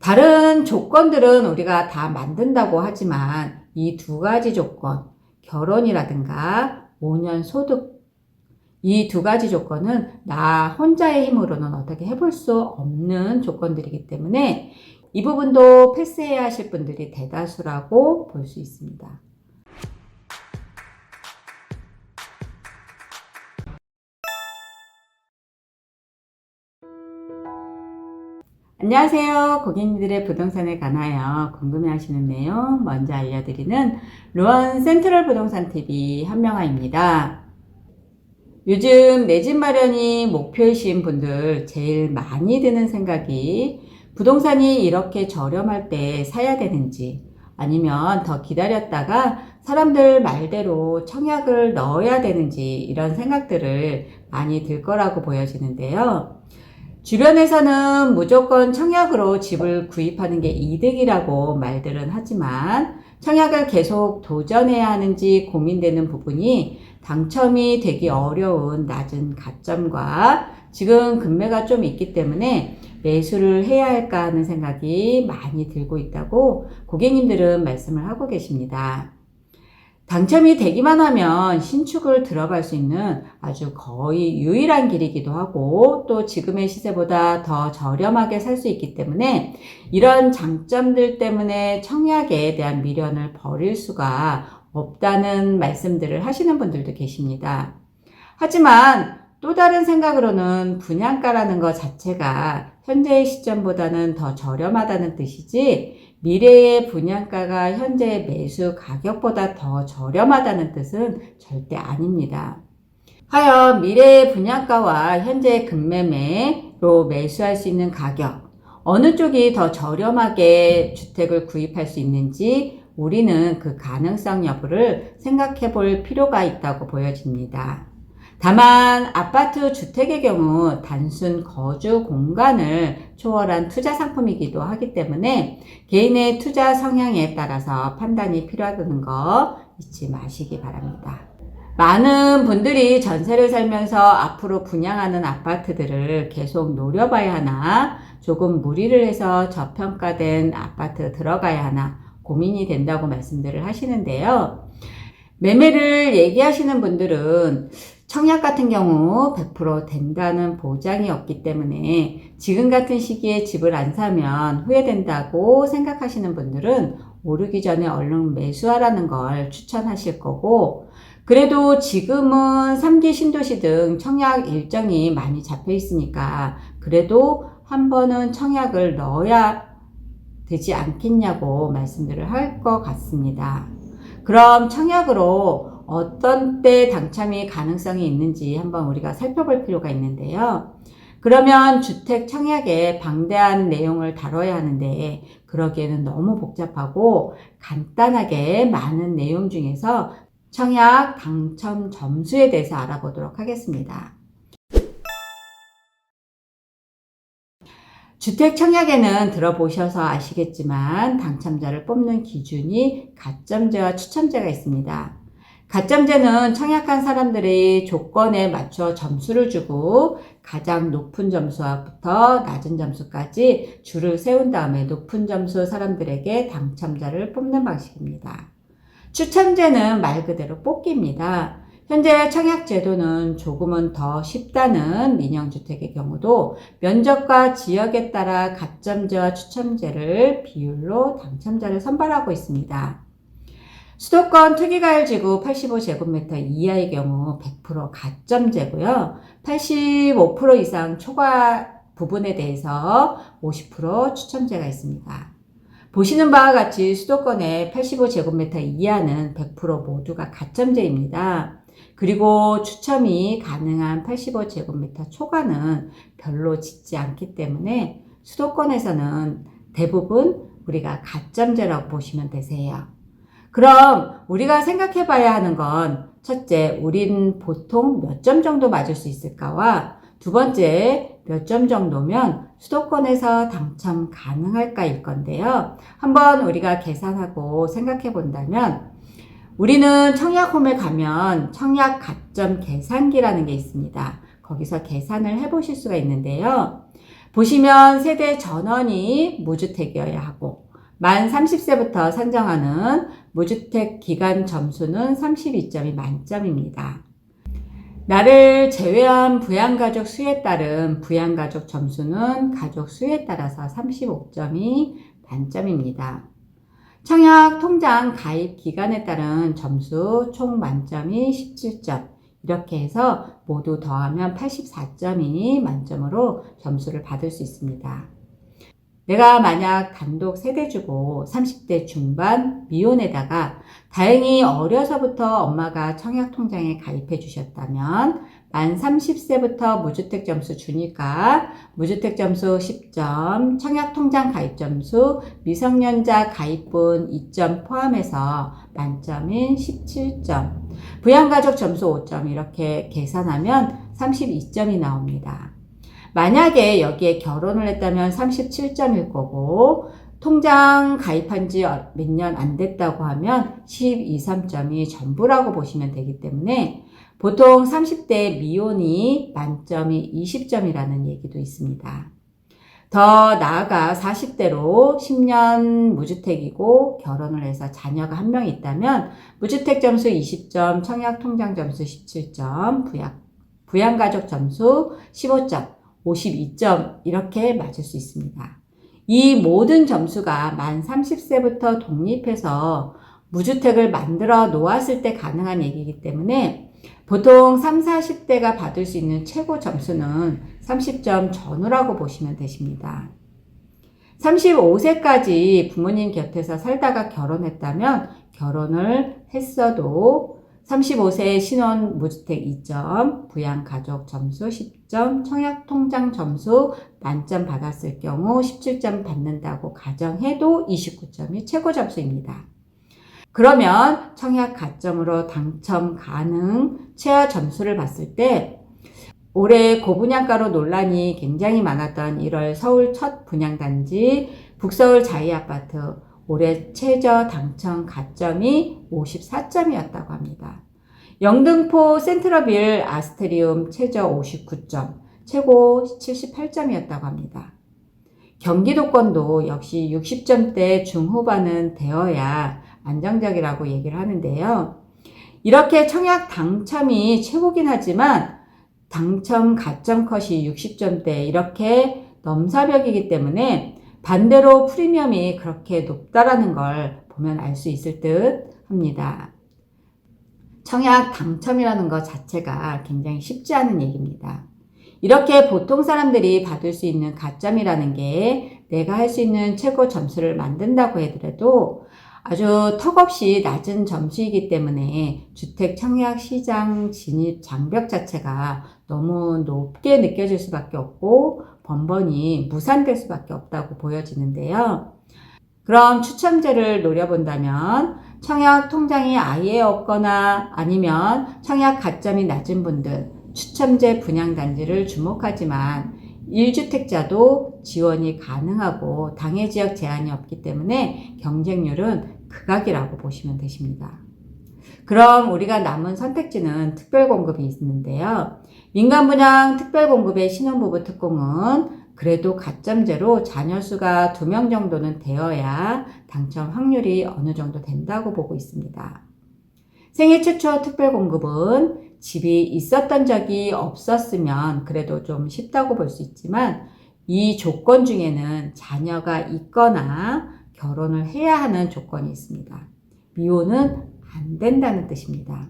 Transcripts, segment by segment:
다른 조건들은 우리가 다 만든다고 하지만 이 두 가지 조건, 결혼이라든가 5년 소득, 이 두 가지 조건은 나 혼자의 힘으로는 어떻게 해볼 수 없는 조건들이기 때문에 이 부분도 패스해야 하실 분들이 대다수라고 볼 수 있습니다. 안녕하세요. 고객님들의 부동산에 관하여 궁금해하시는 내용 먼저 알려드리는 루원 센트럴 부동산 TV 한명아입니다. 요즘 내 집 마련이 목표이신 분들 제일 많이 드는 생각이 부동산이 이렇게 저렴할 때 사야 되는지 아니면 더 기다렸다가 사람들 말대로 청약을 넣어야 되는지 이런 생각들을 많이 들 거라고 보여지는데요. 주변에서는 무조건 청약으로 집을 구입하는 게 이득이라고 말들은 하지만 청약을 계속 도전해야 하는지 고민되는 부분이 당첨이 되기 어려운 낮은 가점과 지금 금매가 좀 있기 때문에 매수를 해야 할까 하는 생각이 많이 들고 있다고 고객님들은 말씀을 하고 계십니다. 당첨이 되기만 하면 신축을 들어갈 수 있는 아주 거의 유일한 길이기도 하고 또 지금의 시세보다 더 저렴하게 살 수 있기 때문에 이런 장점들 때문에 청약에 대한 미련을 버릴 수가 없다는 말씀들을 하시는 분들도 계십니다. 하지만 또 다른 생각으로는 분양가라는 것 자체가 현재의 시점보다는 더 저렴하다는 뜻이지 미래의 분양가가 현재의 매수 가격보다 더 저렴하다는 뜻은 절대 아닙니다. 하여 미래의 분양가와 현재의 금매매로 매수할 수 있는 가격, 어느 쪽이 더 저렴하게 주택을 구입할 수 있는지 우리는 그 가능성 여부를 생각해 볼 필요가 있다고 보여집니다. 다만 아파트 주택의 경우 단순 거주 공간을 초월한 투자 상품이기도 하기 때문에 개인의 투자 성향에 따라서 판단이 필요하다는 거 잊지 마시기 바랍니다. 많은 분들이 전세를 살면서 앞으로 분양하는 아파트들을 계속 노려봐야 하나 조금 무리를 해서 저평가된 아파트 들어가야 하나 고민이 된다고 말씀들을 하시는데요. 매매를 얘기하시는 분들은 청약 같은 경우 100% 된다는 보장이 없기 때문에 지금 같은 시기에 집을 안 사면 후회된다고 생각하시는 분들은 오르기 전에 얼른 매수하라는 걸 추천하실 거고 그래도 지금은 3기 신도시 등 청약 일정이 많이 잡혀 있으니까 그래도 한 번은 청약을 넣어야 되지 않겠냐고 말씀들을 할 것 같습니다. 그럼 청약으로 어떤 때 당첨이 가능성이 있는지 한번 우리가 살펴볼 필요가 있는데요. 그러면 주택 청약에 방대한 내용을 다뤄야 하는데 그러기에는 너무 복잡하고 간단하게 많은 내용 중에서 청약 당첨 점수에 대해서 알아보도록 하겠습니다. 주택 청약에는 들어보셔서 아시겠지만 당첨자를 뽑는 기준이 가점제와 추첨제가 있습니다. 가점제는 청약한 사람들의 조건에 맞춰 점수를 주고 가장 높은 점수부터 낮은 점수까지 줄을 세운 다음에 높은 점수 사람들에게 당첨자를 뽑는 방식입니다. 추첨제는 말 그대로 뽑기입니다. 현재 청약 제도는 조금은 더 쉽다는 민영주택의 경우도 면적과 지역에 따라 가점제와 추첨제를 비율로 당첨자를 선발하고 있습니다. 수도권 특이가을지구 85제곱미터 이하의 경우 100% 가점제고요. 85% 이상 초과 부분에 대해서 50% 추첨제가 있습니다. 보시는 바와 같이 수도권의 85제곱미터 이하는 100% 모두가 가점제입니다. 그리고 추첨이 가능한 85제곱미터 초과는 별로 짓지 않기 때문에 수도권에서는 대부분 우리가 가점제라고 보시면 되세요. 그럼 우리가 생각해 봐야 하는 건 첫째, 우린 보통 몇 점 정도 맞을 수 있을까와 두 번째, 몇 점 정도면 수도권에서 당첨 가능할까일 건데요. 한번 우리가 계산하고 생각해 본다면 우리는 청약홈에 가면 청약 가점 계산기라는 게 있습니다. 거기서 계산을 해 보실 수가 있는데요. 보시면 세대 전원이 무주택이어야 하고 만 30세부터 산정하는 무주택 기간 점수는 32점이 만점입니다. 나를 제외한 부양가족 수에 따른 부양가족 점수는 가족 수에 따라서 35점이 만점입니다. 청약 통장 가입 기간에 따른 점수 총 만점이 17점. 이렇게 해서 모두 더하면 84점이 만점으로 점수를 받을 수 있습니다. 내가 만약 단독 세대주고 30대 중반 미혼에다가 다행히 어려서부터 엄마가 청약통장에 가입해 주셨다면 만 30세부터 무주택 점수 주니까 무주택 점수 10점, 청약통장 가입 점수, 미성년자 가입분 2점 포함해서 만점인 17점, 부양가족 점수 5점 이렇게 계산하면 32점이 나옵니다. 만약에 여기에 결혼을 했다면 37점일 거고, 통장 가입한 지 몇 년 안 됐다고 하면 12, 3점이 전부라고 보시면 되기 때문에 보통 30대 미혼이 만점이 20점이라는 얘기도 있습니다. 더 나아가 40대로 10년 무주택이고 결혼을 해서 자녀가 한 명 있다면 무주택 점수 20점, 청약 통장 점수 17점, 부양, 부양가족 점수 15점, 52점 이렇게 맞을 수 있습니다. 이 모든 점수가 만 30세부터 독립해서 무주택을 만들어 놓았을 때 가능한 얘기이기 때문에 보통 3, 40대가 받을 수 있는 최고 점수는 30점 전후라고 보시면 되십니다. 35세까지 부모님 곁에서 살다가 결혼했다면 결혼을 했어도 35세 신혼 무주택 2점, 부양 가족 점수 10점, 청약 통장 점수 만점 받았을 경우 17점 받는다고 가정해도 29점이 최고 점수입니다. 그러면 청약 가점으로 당첨 가능 최하 점수를 봤을 때 올해 고분양가로 논란이 굉장히 많았던 1월 서울 첫 분양단지 북서울 자이아파트 올해 최저 당첨 가점이 54점이었다고 합니다. 영등포 센트러빌 아스테리움 최저 59점, 최고 78점이었다고 합니다. 경기도권도 역시 60점대 중후반은 되어야 안정적이라고 얘기를 하는데요. 이렇게 청약 당첨이 최고긴 하지만 당첨 가점 컷이 60점대 이렇게 넘사벽이기 때문에 반대로 프리미엄이 그렇게 높다라는 걸 보면 알 수 있을 듯 합니다. 청약 당첨이라는 것 자체가 굉장히 쉽지 않은 얘기입니다. 이렇게 보통 사람들이 받을 수 있는 가점이라는 게 내가 할 수 있는 최고 점수를 만든다고 해더라도 아주 턱없이 낮은 점수이기 때문에 주택 청약 시장 진입 장벽 자체가 너무 높게 느껴질 수밖에 없고 번번이 무산될 수밖에 없다고 보여지는데요. 그럼 추첨제를 노려본다면 청약 통장이 아예 없거나 아니면 청약 가점이 낮은 분들 추첨제 분양단지를 주목하지만 1주택자도 지원이 가능하고 당해 지역 제한이 없기 때문에 경쟁률은 극악이라고 보시면 되십니다. 그럼 우리가 남은 선택지는 특별 공급이 있는데요. 민간 분양 특별 공급의 신혼부부 특공은 그래도 가점제로 자녀 수가 두명 정도는 되어야 당첨 확률이 어느 정도 된다고 보고 있습니다. 생애 최초 특별 공급은 집이 있었던 적이 없었으면 그래도 좀 쉽다고 볼 수 있지만 이 조건 중에는 자녀가 있거나 결혼을 해야 하는 조건이 있습니다. 미혼은 안 된다는 뜻입니다.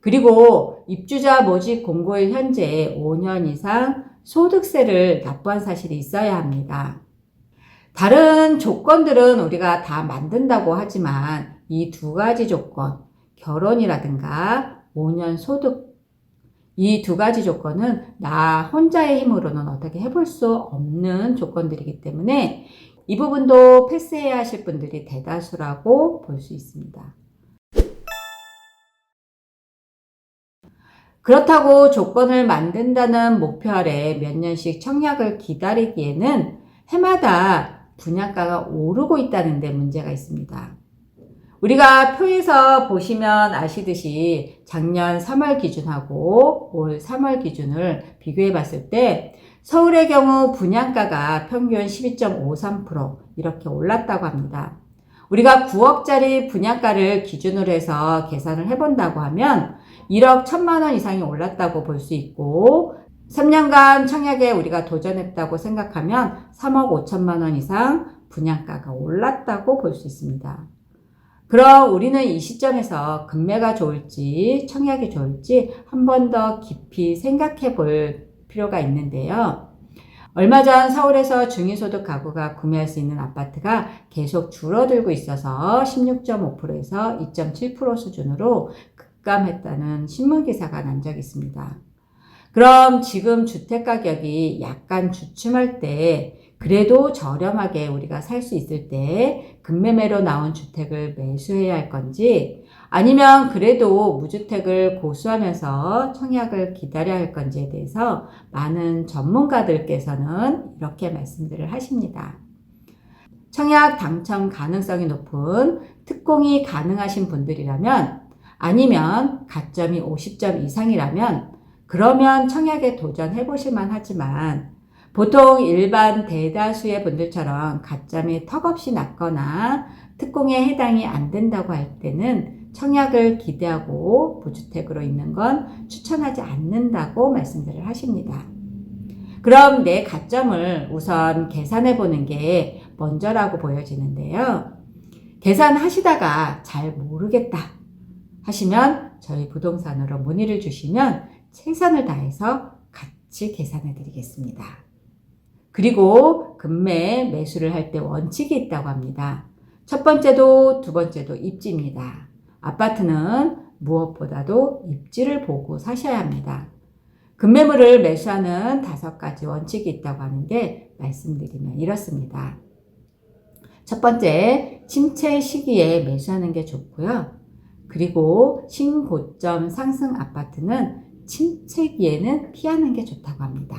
그리고 입주자 모집 공고일 현재 5년 이상 소득세를 납부한 사실이 있어야 합니다. 다른 조건들은 우리가 다 만든다고 하지만 이 두 가지 조건, 결혼이라든가 5년 소득, 이 두 가지 조건은 나 혼자의 힘으로는 어떻게 해볼 수 없는 조건들이기 때문에 이 부분도 패스해야 하실 분들이 대다수라고 볼 수 있습니다. 그렇다고 조건을 만든다는 목표 아래 몇 년씩 청약을 기다리기에는 해마다 분양가가 오르고 있다는 데 문제가 있습니다. 우리가 표에서 보시면 아시듯이 작년 3월 기준하고 올 3월 기준을 비교해 봤을 때 서울의 경우 분양가가 평균 12.53% 이렇게 올랐다고 합니다. 우리가 9억짜리 분양가를 기준으로 해서 계산을 해본다고 하면 1억 1천만 원 이상이 올랐다고 볼 수 있고 3년간 청약에 우리가 도전했다고 생각하면 3억 5천만 원 이상 분양가가 올랐다고 볼 수 있습니다. 그럼 우리는 이 시점에서 금매가 좋을지 청약이 좋을지 한 번 더 깊이 생각해 볼 필요가 있는데요. 얼마 전 서울에서 중위소득 가구가 구매할 수 있는 아파트가 계속 줄어들고 있어서 16.5%에서 2.7% 수준으로 급감했다는 신문 기사가 난 적이 있습니다. 그럼 지금 주택 가격이 약간 주춤할 때 그래도 저렴하게 우리가 살 수 있을 때 급매매로 나온 주택을 매수해야 할 건지 아니면 그래도 무주택을 고수하면서 청약을 기다려야 할 건지에 대해서 많은 전문가들께서는 이렇게 말씀들을 하십니다. 청약 당첨 가능성이 높은 특공이 가능하신 분들이라면 아니면 가점이 50점 이상이라면 그러면 청약에 도전해 보실만 하지만 보통 일반 대다수의 분들처럼 가점이 턱없이 낮거나 특공에 해당이 안 된다고 할 때는 청약을 기대하고 무주택으로 있는 건 추천하지 않는다고 말씀들을 하십니다. 그럼 내 가점을 우선 계산해 보는 게 먼저라고 보여지는데요. 계산하시다가 잘 모르겠다 하시면 저희 부동산으로 문의를 주시면 최선을 다해서 같이 계산해 드리겠습니다. 그리고 금매 매수를 할 때 원칙이 있다고 합니다. 첫 번째도 두 번째도 입지입니다. 아파트는 무엇보다도 입지를 보고 사셔야 합니다. 금매물을 매수하는 다섯 가지 원칙이 있다고 하는데 말씀드리면 이렇습니다. 첫 번째, 침체 시기에 매수하는 게 좋고요. 그리고 신고점 상승 아파트는 침체기에는 피하는 게 좋다고 합니다.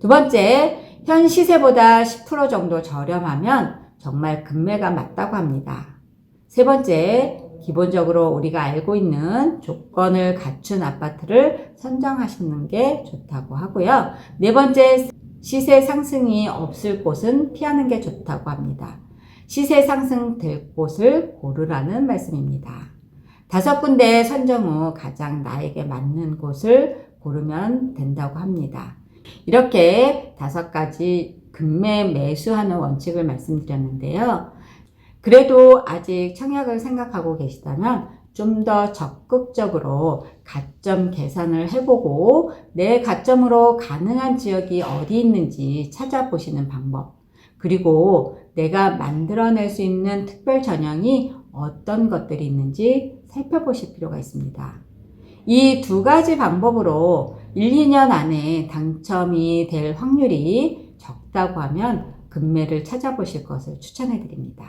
두 번째, 현 시세보다 10% 정도 저렴하면 정말 금매가 맞다고 합니다. 세 번째, 기본적으로 우리가 알고 있는 조건을 갖춘 아파트를 선정하시는 게 좋다고 하고요. 네 번째, 시세 상승이 없을 곳은 피하는 게 좋다고 합니다. 시세 상승 될 곳을 고르라는 말씀입니다. 다섯 군데 선정 후 가장 나에게 맞는 곳을 고르면 된다고 합니다. 이렇게 다섯 가지 금매 매수하는 원칙을 말씀드렸는데요. 그래도 아직 청약을 생각하고 계시다면 좀 더 적극적으로 가점 계산을 해보고 내 가점으로 가능한 지역이 어디 있는지 찾아보시는 방법. 그리고 내가 만들어낼 수 있는 특별 전형이 어떤 것들이 있는지 살펴보실 필요가 있습니다. 이 두 가지 방법으로 1, 2년 안에 당첨이 될 확률이 적다고 하면 금매를 찾아보실 것을 추천해 드립니다.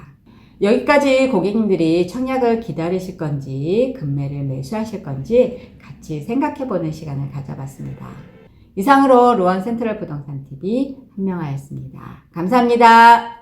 여기까지 고객님들이 청약을 기다리실 건지 금매를 매수하실 건지 같이 생각해 보는 시간을 가져봤습니다. 이상으로 로원 센트럴 부동산 TV 한명하였습니다. 감사합니다.